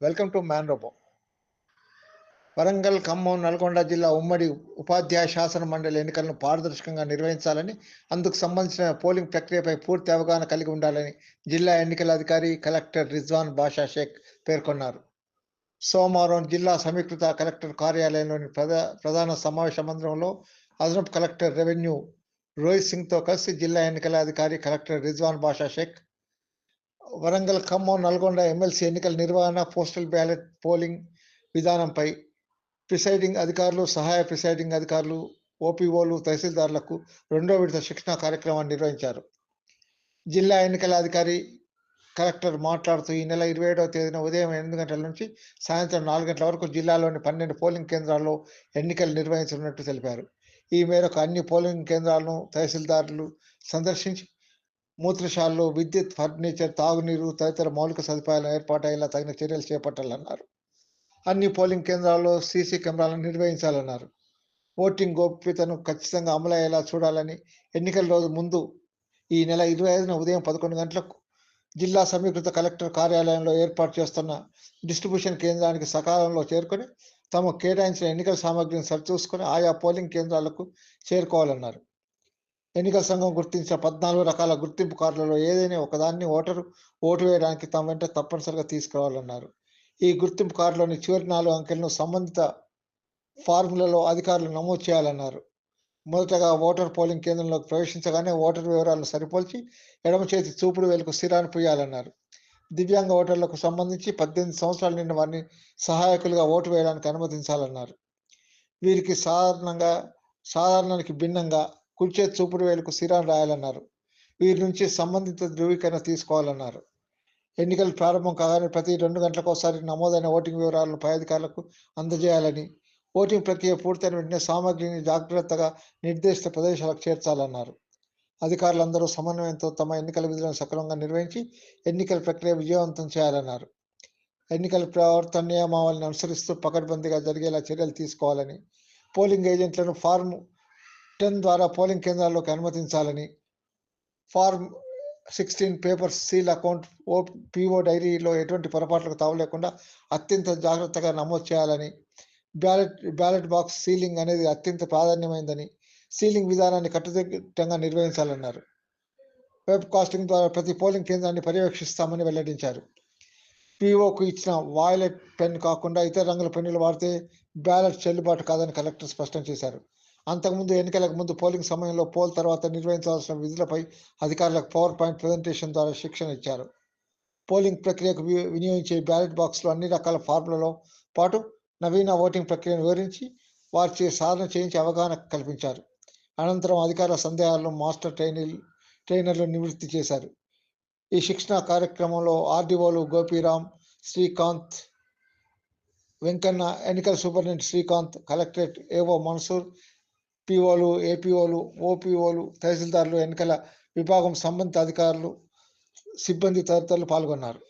Welcome to man robo Warangal Khammam Nalgonda జిల్లా ఉమ్మడి ఉపాధ్యాయ శాసన మండలి ఎన్నికలను పారదర్శకంగా నిర్వహించాలని అందుకు సంబంధించిన పోలింగ్ ప్రక్రియపై పూర్తి అవగాహన కలిగి ఉండాలని జిల్లా ఎన్నికల అధికారి కలెక్టర్ రిజ్వాన్ బాషా షేక్ పేర్కొన్నారు. సోమవారం జిల్లా సమీకృత కలెక్టర్ కార్యాలయంలోని ప్రధా ప్రధాన సమావేశ మందిరంలో అదనపు కలెక్టర్ రెవెన్యూ రోహిత్ సింగ్తో కలిసి జిల్లా ఎన్నికల అధికారి కలెక్టర్ రిజ్వాన్ బాషా షేక్ వరంగల్ ఖమ్మం నల్గొండ ఎమ్మెల్సీ ఎన్నికల నిర్వహణ పోస్టల్ బ్యాలెట్ పోలింగ్ విధానంపై ప్రిసైడింగ్ అధికారులు సహాయ ప్రిసైడింగ్ అధికారులు ఓపీఓలు తహసీల్దార్లకు రెండో విడత శిక్షణ కార్యక్రమాన్ని నిర్వహించారు. జిల్లా ఎన్నికల అధికారి కలెక్టర్ మాట్లాడుతూ ఈ నెల ఇరవై ఏడవ తేదీన ఉదయం ఎనిమిది గంటల నుంచి సాయంత్రం నాలుగు గంటల వరకు జిల్లాలోని పన్నెండు పోలింగ్ కేంద్రాల్లో ఎన్నికలు నిర్వహించనున్నట్టు తెలిపారు. ఈ మేరకు అన్ని పోలింగ్ కేంద్రాలను తహసీల్దారులు సందర్శించి మూత్రశాలలు విద్యుత్ ఫర్నిచర్ తాగునీరు తదితర మౌలిక సదుపాయాలు ఏర్పాటయ్యేలా తగిన చర్యలు చేపట్టాలన్నారు. అన్ని పోలింగ్ కేంద్రాల్లో సీసీ కెమెరాలను నిర్వహించాలన్నారు. ఓటింగ్ గోప్యతను ఖచ్చితంగా అమలయ్యేలా చూడాలని ఎన్నికల రోజు ముందు ఈ నెల ఇరవై ఐదున ఉదయం పదకొండు గంటలకు జిల్లా సమీకృత కలెక్టర్ కార్యాలయంలో ఏర్పాటు చేస్తున్న డిస్ట్రిబ్యూషన్ కేంద్రానికి సకాలంలో చేరుకొని తమ కేటాయించిన ఎన్నికల సామగ్రిని సరిచూసుకొని ఆయా పోలింగ్ కేంద్రాలకు చేరుకోవాలన్నారు. ఎన్నికల సంఘం గుర్తించిన పద్నాలుగు రకాల గుర్తింపు కార్డులలో ఏదైనా ఒకదాన్ని ఓటరు ఓటు వేయడానికి తమ వెంట తప్పనిసరిగా తీసుకురావాలన్నారు ఈ గుర్తింపు కార్డులోని చివరి నాలుగు అంకెలను సంబంధిత ఫార్ములలో అధికారులు నమోదు చేయాలన్నారు. మొదటగా ఓటర్ పోలింగ్ కేంద్రంలోకి ప్రవేశించగానే ఓటర్ వివరాలను సరిపోల్చి ఎడమ చేతి చూపుడు వేలకు స్థిరాన్ని పుయ్యాలన్నారు దివ్యాంగ ఓటర్లకు సంబంధించి పద్దెనిమిది సంవత్సరాలు నిండిన వారిని సహాయకులుగా ఓటు వేయడానికి అనుమతించాలన్నారు. వీరికి సాధారణంగా సాధారణానికి భిన్నంగా కుల్చేత్ చూపుడు వేలకు సిరాన్ రాయాలన్నారు. వీరి నుంచి సంబంధిత ధృవీకరణ తీసుకోవాలన్నారు. ఎన్నికలు ప్రారంభం కాగానే ప్రతి రెండు గంటలకు ఒకసారి నమోదైన ఓటింగ్ వివరాలను పై అధికారులకు అందజేయాలని ఓటింగ్ ప్రక్రియ పూర్తయిన వెంటనే సామాగ్రిని జాగ్రత్తగా నిర్దేశిత ప్రదేశాలకు చేర్చాలన్నారు. అధికారులందరూ సమన్వయంతో తమ ఎన్నికల విధులను సక్రమంగా నిర్వహించి ఎన్నికల ప్రక్రియ విజయవంతం చేయాలన్నారు. ఎన్నికల ప్రవర్తన నియమావళిని అనుసరిస్తూ పకడ్బందీగా జరిగేలా చర్యలు తీసుకోవాలని పోలింగ్ ఏజెంట్లను ఫార్మ్ టెన్ ద్వారా పోలింగ్ కేంద్రాల్లోకి అనుమతించాలని form sixteen paper seal account O PO డైరీలో ఎటువంటి పొరపాట్లకు తావలేకుండా అత్యంత జాగ్రత్తగా నమోదు చేయాలని బ్యాలెట్ బ్యాలెట్ బాక్స్ సీలింగ్ అనేది అత్యంత ప్రాధాన్యమైందని సీలింగ్ విధానాన్ని కట్టుదిట్టంగా నిర్వహించాలన్నారు. వెబ్ కాస్టింగ్ ద్వారా ప్రతి పోలింగ్ కేంద్రాన్ని పర్యవేక్షిస్తామని వెల్లడించారు. పిఓకు ఇచ్చిన వాయిలెట్ పెన్ కాకుండా ఇతర రంగుల పెన్నులు వాడితే బ్యాలెట్ చెల్లుబాటు కాదని కలెక్టర్ స్పష్టం చేశారు. అంతకుముందు ఎన్నికలకు ముందు పోలింగ్ సమయంలో పోల్ తర్వాత నిర్వహించాల్సిన విధులపై అధికారులకు పవర్ పాయింట్ ప్రజెంటేషన్ ద్వారా శిక్షణ ఇచ్చారు. పోలింగ్ ప్రక్రియకు వినియోగించే బ్యాలెట్ బాక్స్లో అన్ని రకాల ఫార్ములలో పాటు నవీన ఓటింగ్ ప్రక్రియను వివరించి వారిచే సాధన చేయించి అవగాహన కల్పించారు. అనంతరం అధికారుల సందేహాలను మాస్టర్ ట్రైనీలు ట్రైనర్లు నివృత్తి చేశారు. ఈ శిక్షణ కార్యక్రమంలో ఆర్డీఓలు గోపీరామ్ శ్రీకాంత్ వెంకన్న ఎన్నికల సూపరింటెండెంట్ శ్రీకాంత్ కలెక్టరేట్ ఏవో మన్సూర్ పిఓలు ఏపీఓలు ఓపీఓలు తహసీల్దార్లు ఎన్నికల విభాగం సంబంధిత అధికారులు సిబ్బంది తదితరులు పాల్గొన్నారు.